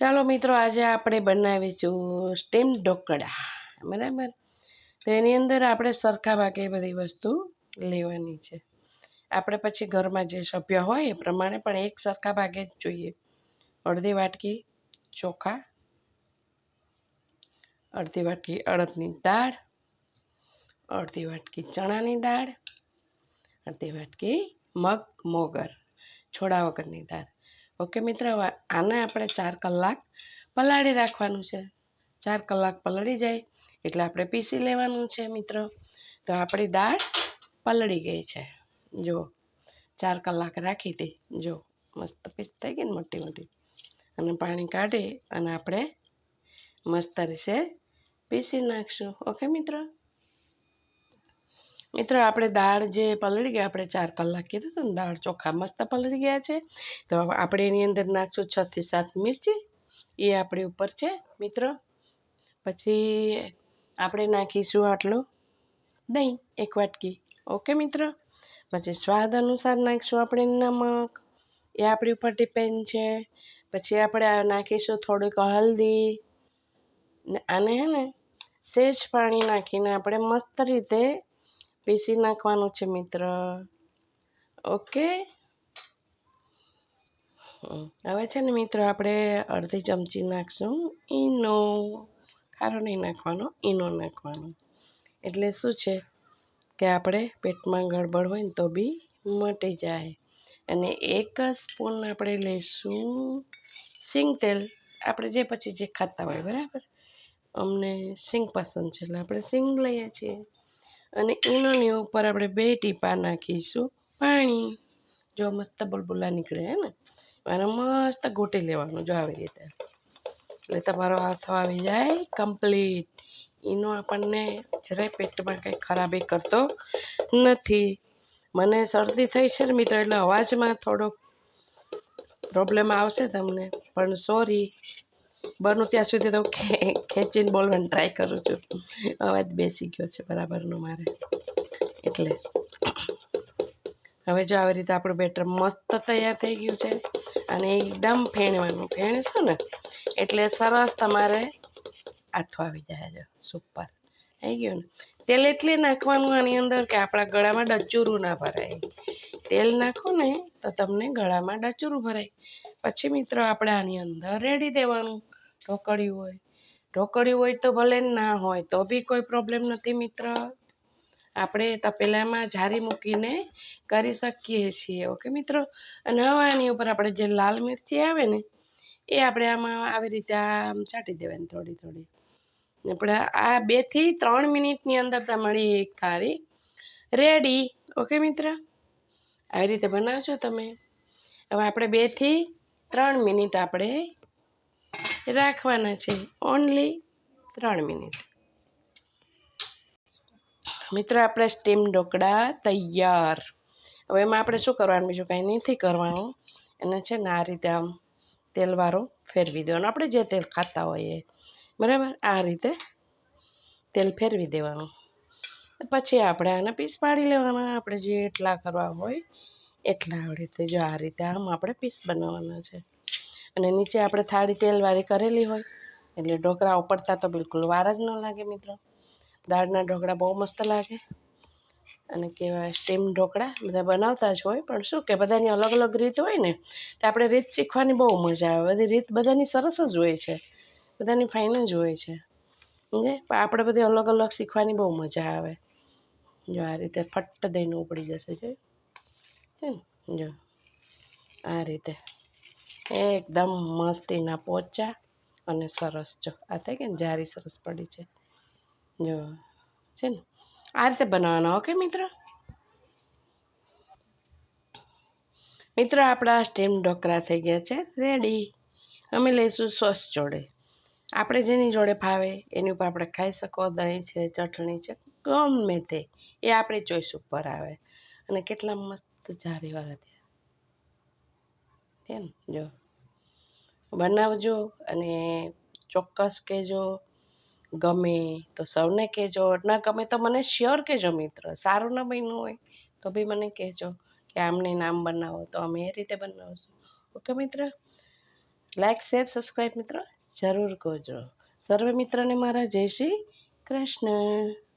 ચાલો મિત્રો, આજે આપણે બનાવીશું સ્ટીમ ઢોકળા. બરાબર? તો એની અંદર આપણે સરખા ભાગે બધી વસ્તુ લેવાની છે. આપણે પછી ઘરમાં જે સભ્ય હોય એ પ્રમાણે પણ એક સરખા ભાગે જ જોઈએ. અડધી વાટકી ચોખા, અડધી વાટકી અડદની દાળ, અડધી વાટકી ચણાની દાળ, અડધી વાટકી મગ, મોગર, છોડા વગરની દાળ. ઓકે મિત્ર આને આપણે ચાર કલાક પલાળી રાખવાનું છે. ચાર કલાક પલળી જાય એટલે આપણે પીસી લેવાનું છે મિત્રો. તો આપણી દાળ પલળી ગઈ છે. જો, ચાર કલાક રાખી હતી. જો, મસ્ત પીસ થઈ ગઈ ને મોટી મોટી. અને પાણી કાઢી અને આપણે મસ્ત રીતે પીસી નાખશું. ઓકે મિત્રો? મિત્રો, આપણે દાળ જે પલળી ગયા, આપણે ચાર કલાક કીધું હતું ને, દાળ ચોખા મસ્ત પલળી ગયા છે. તો આપણે એની અંદર નાખશું છથી સાત મિરચી. એ આપણી ઉપર છે, મિત્રો. પછી આપણે નાખીશું આટલું દહીં, એક વાટકી. ઓકે, મિત્રો? પછી સ્વાદ અનુસાર નાખીશું આપણે નમક. એ આપણી ઉપર ડિપેન્ડ છે. પછી આપણે નાખીશું થોડીક હલ્દી. આને હે ને, સેજ પાણી નાખીને આપણે મસ્ત રીતે પીસી નાખવાનું છે મિત્ર ઓકે હવે છે ને મિત્રો આપણે અડધી ચમચી નાખશું ઈનો ખારો નહીં નાખવાનો ઈનો નાખવાનો એટલે શું છે કે આપણે પેટમાં ગડબડ હોય ને તો બી મટી જાય અને એક સ્પૂન આપણે લઈશું સિંગ તેલ આપણે જે પછી જે ખાતા હોય બરાબર અમને સિંગ પસંદ છે એટલે આપણે સિંગ લઈએ છીએ અને એનોની ઉપર આપણે બે ટીપા નાખીશું. પાણી. જો મસ્ત બુલબુલા નીકળે હે ને અને મસ્ત ગોટી લેવાનું જો આવી રીતે. એટલે તમારો હાથ આવી જાય કમ્પ્લીટ. એનો આપણને જરાય પેટમાં કંઈ ખરાબી કરતો નથી. મને શરદી થઈ છે ને મિત્ર, એટલે અવાજમાં થોડોક પ્રોબ્લેમ આવશે તમને. પણ સોરી બનું ત્યાં સુધી તો ખેંચીને બોલવાની ટ્રાય કરું છું. અવાજ બેસી ગયો છે બરાબરનો મારે. એટલે. હવે જો આવી રીતે આપણું બેટર મસ્ત તૈયાર થઈ ગયું છે અને એકદમ ફેણવાનું. ફેણશું ને? એટલે સરસ તમારે આથો આવી જાય છે સુપર થઈ ગયું ને? તેલ એટલે નાખવાનું આની અંદર કે આપણા ગળામાં ડચુરું ના ભરાય. તેલ નાખો ને તો તમને ગળામાં ડચુરું ભરાય. પછી મિત્રો આપણે આની અંદર રેડી દેવાનું. ઢોકળ્યું હોય. ઢોકળ્યું હોય તો ભલે ના હોય, તો બી કોઈ પ્રોબ્લેમ નથી મિત્ર. આપણે તપેલામાં જારી મૂકીને કરી શકીએ છીએ, ઓકે મિત્રો? અને હવે આની ઉપર આપણે જે લાલ મિરચી આવે ને, એ આપણે આમાં આવી રીતે આમ છાંટી દેવાની થોડી થોડી. આપણે આ બેથી ત્રણ મિનિટની અંદર તમારી એક થાળી રેડી ઓકે મિત્ર? આવી રીતે બનાવજો તમે. હવે આપણે બેથી ત્રણ મિનિટ આપણે રાખવાના છે. ઓનલી ત્રણ મિનિટ. મિત્રો, આપણે સ્ટીમ ઢોકળા તૈયાર. હવે એમાં આપણે શું કરવાનું? બીજું કાંઈ નથી કરવાનું. એને છે ને આ રીતે આમ તેલવાળો ફેરવી દેવાનો. આપણે જે તેલ ખાતા હોઈએ, બરાબર? આ રીતે તેલ ફેરવી દેવાનું. પછી આપણે આને પીસ પાડી લેવાના. આપણે જે એટલા કરવા હોય એટલા આવી રીતે જો આ રીતે આમ આપણે પીસ બનાવવાના છે. અને નીચે આપણે થાળી તેલવાળી કરેલી હોય, એટલે ઢોકળા ઉપડતા તો બિલકુલ વાર જ ન લાગે મિત્રો. દાળના ઢોકળા બહુ મસ્ત લાગે. અને કહેવાય સ્ટીમ ઢોકળા, બધા બનાવતા જ હોય, પણ શું કે બધાની અલગ અલગ રીત હોય ને, તો આપણે રીત શીખવાની બહુ મજા આવે. બધી રીત બધાની સરસ જ હોય છે. બધાની ફાઇન જ હોય છે. સમજે? પણ આપણે બધી અલગ અલગ શીખવાની બહુ મજા આવે. જો આ રીતે ફટ દઈને ઉપડી જશે જો ને? જો. આ રીતે. એકદમ મસ્તીના પોચા અને સરસ. જો, આ થઈ કે ને, જારી સરસ પડી છે. જો, છે ને? આ રીતે બનાવવાનો, ઓકે મિત્ર? મિત્રો, આપણા સ્ટીમ ઢોકળા થઈ ગયા છે, રેડી. અમે લઈશું સોસ જોડે. આપણે જેની જોડે ફાવે, એની ઉપર આપણે ખાઈ શકો, દહીં છે, ચટણી છે, ગમે તે. એ આપણી ચોઈસ ઉપર આવે. અને કેટલા મસ્ત જારીવાળા ત્યાં. ને જો. બનાવજો અને ચોક્કસ કહેજો, ગમે તો સૌને કહેજો, ના ગમે તો મને શ્યોર કહેજો મિત્ર, સારું ન બન્યું હોય તો બી મને કહેજો કે આમને નામ બનાવો, તો અમે એ રીતે બનાવશું. ઓકે મિત્ર? લાઇક શેર સબસ્ક્રાઈબ મિત્રો, જરૂર કરજો. સર્વે મિત્રોને મારા જય શ્રી કૃષ્ણ.